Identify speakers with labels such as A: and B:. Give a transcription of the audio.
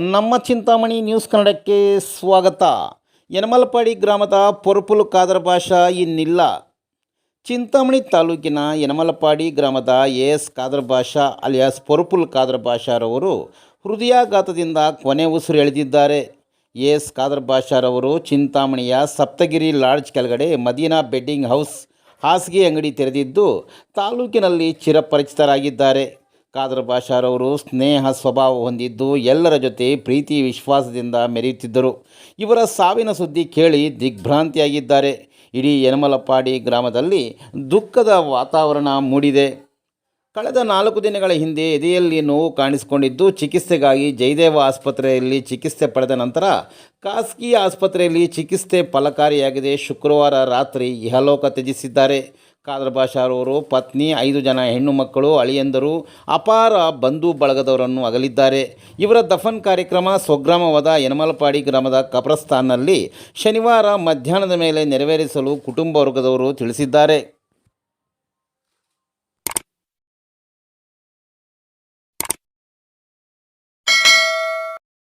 A: ನಮ್ಮ ಚಿಂತಾಮಣಿ ನ್ಯೂಸ್ ಕನ್ನಡಕ್ಕೆ ಸ್ವಾಗತ. ಯನಮಲಪಾಡಿ ಗ್ರಾಮದ ಪೊರಪುಲು ಕಾದರ ಭಾಷಾ ಇನ್ನಿಲ್ಲ. ಚಿಂತಾಮಣಿ ತಾಲೂಕಿನ ಯನಮಲಪಾಡಿ ಗ್ರಾಮದ ಎ ಎಸ್ ಖಾದರ್ ಭಾಷಾ ಅಲಿಯಾಸ್ ಪೊರ್ಪುಲ್ ಖಾದರ್ ಭಾಷಾರವರು ಹೃದಯಾಘಾತದಿಂದ ಕೊನೆ ಉಸಿರು ಎಳೆದಿದ್ದಾರೆ. ಎ ಎಸ್ ಖಾದರ್ ಭಾಷಾರವರು ಚಿಂತಾಮಣಿಯ ಸಪ್ತಗಿರಿ ಲಾಡ್ಜ್ ಕೆಳಗಡೆ ಮದೀನಾ ಬೆಡ್ಡಿಂಗ್ ಹೌಸ್ ಹಾಸಿಗೆ ಅಂಗಡಿ ತೆರೆದಿದ್ದು ತಾಲೂಕಿನಲ್ಲಿ ಚಿರಪರಿಚಿತರಾಗಿದ್ದಾರೆ. ಖಾದರ್ ಭಾಷಾರವರು ಸ್ನೇಹ ಸ್ವಭಾವ ಹೊಂದಿದ್ದು ಎಲ್ಲರ ಜೊತೆ ಪ್ರೀತಿ ವಿಶ್ವಾಸದಿಂದ ಮೆರೆಯುತ್ತಿದ್ದರು. ಇವರ ಸಾವಿನ ಸುದ್ದಿ ಕೇಳಿ ದಿಗ್ಭ್ರಾಂತಿಯಾಗಿದ್ದಾರೆ. ಇಡೀ ಯನಮಲಪಾಡಿ ಗ್ರಾಮದಲ್ಲಿ ದುಃಖದ ವಾತಾವರಣ ಮೂಡಿದೆ. ಕಳೆದ ನಾಲ್ಕು ದಿನಗಳ ಹಿಂದೆ ಎದೆಯಲ್ಲಿ ನೋವು ಕಾಣಿಸಿಕೊಂಡಿದ್ದು, ಚಿಕಿತ್ಸೆಗಾಗಿ ಜಯದೇವ ಆಸ್ಪತ್ರೆಯಲ್ಲಿ ಚಿಕಿತ್ಸೆ ಪಡೆದ ನಂತರ ಖಾಸಗಿ ಆಸ್ಪತ್ರೆಯಲ್ಲಿ ಚಿಕಿತ್ಸೆ ಫಲಕಾರಿಯಾಗಿದೆ. ಶುಕ್ರವಾರ ರಾತ್ರಿ ಇಹಲೋಕ ತ್ಯಜಿಸಿದ್ದಾರೆ. ಖಾದರ್ ಬಾಷಾರವರು ಪತ್ನಿ, ಐದು ಜನ ಹೆಣ್ಣು ಮಕ್ಕಳು, ಅಳಿಯಂದರು, ಅಪಾರ ಬಂಧು ಬಳಗದವರನ್ನು ಅಗಲಿದ್ದಾರೆ. ಇವರ ದಫನ್ ಕಾರ್ಯಕ್ರಮ ಸ್ವಗ್ರಾಮವಾದ ಯನಮಲಪಾಡಿ ಗ್ರಾಮದ ಕಬ್ರಸ್ತಾನ್ನಲ್ಲಿ ಶನಿವಾರ ಮಧ್ಯಾಹ್ನದ ಮೇಲೆ ನೆರವೇರಿಸಲು ಕುಟುಂಬ ವರ್ಗದವರು ತಿಳಿಸಿದ್ದಾರೆ.